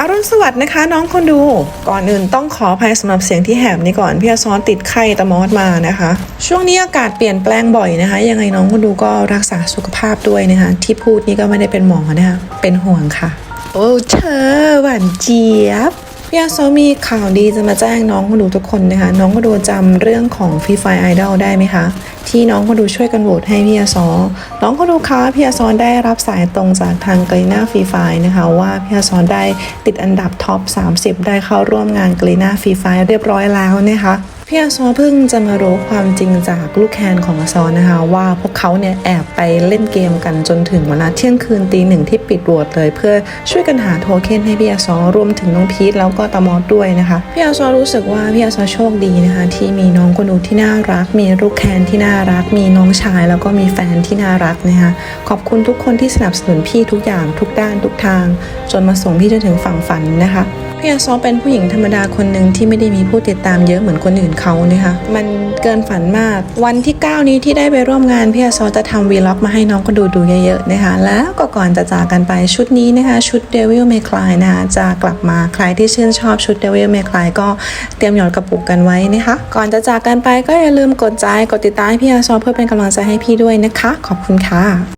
อรุณสวัสดิ์นะคะ น้องคนดู ก่อนอื่นต้องขออภัยสำหรับเสียงที่แหบนี้ก่อนพี่อาซ้อนติดไข้ตะมอดมานะคะ ช่วงนี้อากาศเปลี่ยนแปลงบ่อยนะคะ ยังไงน้องคนดูก็รักษาสุขภาพด้วยนะคะ ที่พูดนี่ก็ไม่ได้เป็นหมอนะคะ เป็นห่วงค่ะ โอ้เธอหวานเจี๊ยบ พี่อาโซมีข่าวดีจะมาแจ้งน้องคนดูทุกคนนะคะ น้องคนดูจำเรื่องของฟรีไฟไอดอลได้ไหมคะ ที่น้องคนดูช่วยกันโหวตให้พี่อาซอน้องคนดูคะพี่อาซอได้รับสายตรงจากทางกรีนาฟรีไฟนะคะ ว่าพี่อาซอได้ติดอันดับท็อป 30 ได้เข้าร่วมงานกรีนาฟรีไฟเรียบร้อยแล้วนะคะ พี่อาซอเพิ่งจะมารู้ความจริงจากลูกแคนของอาซอนะคะ ว่าพวกเขาเนี่ยแอบไปเล่นเกมกันจนถึงเวลาเที่ยงคืนตีหนึ่งที่ปิดโหวตเลย เพื่อช่วยกันหาโทเค็นให้พี่อาซอรวมถึงน้องพีทแล้วก็ตามอดด้วยนะคะพี่อาซอรู้สึกว่าพี่อาซอโชคดีนะคะ ที่มีน้องคนดูที่น่ารัก มีลูกแคนที่น่ารัก มีน้องชาย แล้วก็มีแฟนที่น่ารักนะคะขอบคุณทุกคนที่สนับสนุนพี่ทุกอย่างทุกด้านทุกทาง จนมาส่งพี่จนถึงฝั่งฝันนะคะ พี่อาซอเป็นผู้หญิงธรรมดาคนหนึ่งที่ไม่ได้มีผู้ติดตามเยอะเหมือนคนอื่นเขานะคะมันเกินฝันมาก วันที่ 9 นี้ที่ได้ไปร่วมงานพี่อาซอจะทำวีล็อกมาให้น้องก็ดูดูเยอะๆนะคะแล้วก็ก่อนจะจากกันไปชุดนี้นะคะชุด Devil May Cry นะคะจะกลับมาใครที่ชื่นชอบชุด Devil May Cry ก็เตรียมหยอดกระปุกกันไว้นะคะ ก่อนจะจากกันไปก็อย่าลืมกดใจกดติดตามพี่อาซอเพื่อเป็นกำลังใจให้พี่ด้วยนะคะ ขอบคุณค่ะ